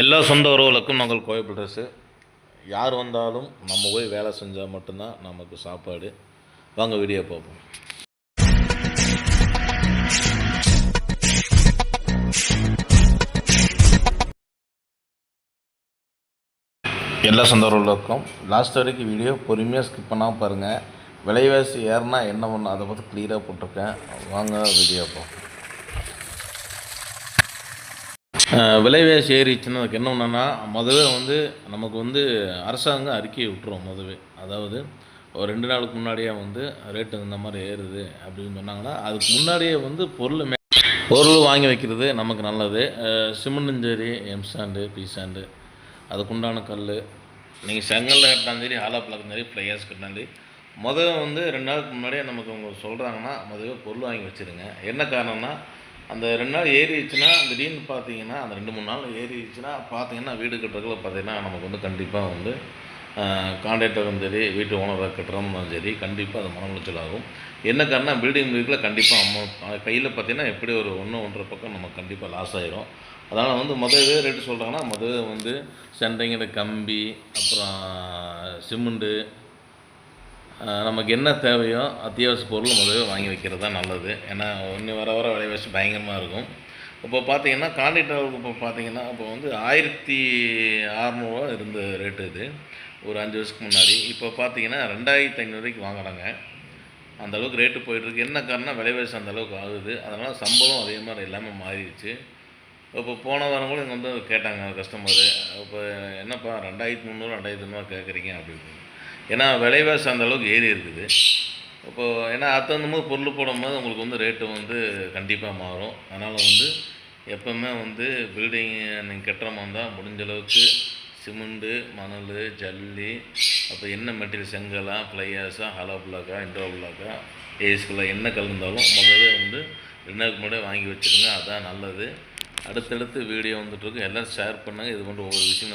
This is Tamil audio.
எல்லா சொந்த உறவுகளுக்கும் நாங்கள் கோவை யார் வந்தாலும் நம்ம போய் வேலை செஞ்சால் மட்டும்தான் நமக்கு சாப்பாடு. வாங்க வீடியோ பார்ப்போம். எல்லா சொந்த உறவுகளுக்கும் லாஸ்ட் வரைக்கும் வீடியோ பொறுமையாக ஸ்கிப் பண்ணாமல் பாருங்கள் விலைவாசி ஏறுனா என்ன பண்ணும் அதை பற்றி கிளியராக போட்டிருக்கேன். வாங்க வீடியோ பார்ப்போம். விலைவாசி ஏறிச்சுன்னா அதுக்கு என்ன ஒன்றுனா முதவே வந்து நமக்கு வந்து அரசாங்கம் அறிக்கையை விட்டுரும் முதவே. அதாவது ஒரு ரெண்டு நாளுக்கு முன்னாடியே வந்து ரேட்டு இந்த மாதிரி ஏறுது அப்படின்னு சொன்னாங்கன்னா அதுக்கு முன்னாடியே வந்து பொருள் மே பொருள் வாங்கி வைக்கிறது நமக்கு நல்லது. சிமெண்ட்டும் சரி எம் சாண்டு பி சாண்டு அதுக்குண்டான கல் நீங்கள் செங்கல்ல கட்டினாலும் சரி ஹாலா பிளாக்கும் சரி ஃப்ளையர்ஸ் கட்டினாலும் சரி முதல்ல வந்து ரெண்டு நாளுக்கு முன்னாடியே நமக்கு அவங்க சொல்கிறாங்கன்னா முதல்ல பொருள் வாங்கி வச்சுருங்க. என்ன காரணம்னா அந்த ரெண்டு நாள் ஏறிடுச்சுன்னா திடீர்னு பார்த்தீங்கன்னா அந்த ரெண்டு மூணு நாள் ஏறிடுச்சுன்னா பார்த்தீங்கன்னா வீடு கட்டுறதுக்குள்ள பார்த்தீங்கன்னா நமக்கு வந்து கண்டிப்பாக வந்து கான்ட்ராக்டரும் சரி வீட்டு ஓனராக கட்டுறோம்னாலும் சரி கண்டிப்பாக அது மன உளைச்சல் ஆகும். என்ன காரணம் பில்டிங் வீட்டில் கண்டிப்பாக அமௌண்ட் கையில் பார்த்தீங்கன்னா எப்படி ஒரு ஒன்று ஒன்றரை பக்கம் நமக்கு கண்டிப்பாக லாஸ் ஆகிரும் அதனால் வந்து முதவே ரேட்டு சொல்கிறாங்கன்னா முதல்ல வந்து சென்ட்ரிங்கிற கம்பி அப்புறம் சிமெண்ட்டு நமக்கு என்ன தேவையோ அத்தியாவசிய பொருள் முதல்ல வாங்கி வைக்கிறது தான் நல்லது. ஏன்னா ஒன்று வர வர விலைவாசி பயங்கரமாக இருக்கும். இப்போ பார்த்தீங்கன்னா கான்ட்ராக்டருக்கு இப்போ பார்த்தீங்கன்னா இப்போ வந்து ஆயிரத்தி அறநூறுவா இருந்த ரேட்டு இது. ஒரு அஞ்சு வருஷத்துக்கு முன்னாடி. இப்போ பார்த்தீங்கன்னா ரெண்டாயிரத்தி ஐநூறுக்கு வாங்குறாங்க. அந்தளவுக்கு ரேட்டு போயிட்டுருக்கு என்ன காரணம் விலைவாசி அந்தளவுக்கு ஆகுது. அதனால் சம்பளம் அதே மாதிரி எல்லாமே மாறிடுச்சு. இப்போ போன வாரம் கூட இங்கே வந்து கேட்டாங்க கஸ்டமரு இப்போ என்னப்பா ரெண்டாயிரத்தி முந்நூறு ரெண்டாயிரத்தி முந்நூறு கேட்குறீங்க அப்படின்னு. ஏன்னா விலைவாசி அந்தளவுக்கு ஏறி இருக்குது. இப்போது ஏன்னா அது போது பொருள் போடும்போது உங்களுக்கு வந்து ரேட்டு வந்து கண்டிப்பாக மாறும். அதனால் வந்து எப்போவுமே வந்து பில்டிங் நீங்கள் கட்டுற இருந்தால் முடிஞ்ச அளவுக்கு சிமெண்ட்டு மணல் ஜல்லி அப்போ என்ன மெட்டீரியல் செங்கலா ஃப்ளையாஸா ஹலோ பிளாக்கா இன்ட்ரோ பிளாக்கா ஏஸ்குள்ளே என்ன கலந்தாலும் முதல்ல வந்து ரெண்டாவது முறை முன்னாடியே வாங்கி வச்சுருங்க. அதுதான் நல்லது. அடுத்தடுத்து வீடியோ வந்துட்டுருக்கு எல்லாம் ஷேர் பண்ணுங்கள் இது போன்ற ஒவ்வொரு விஷயம்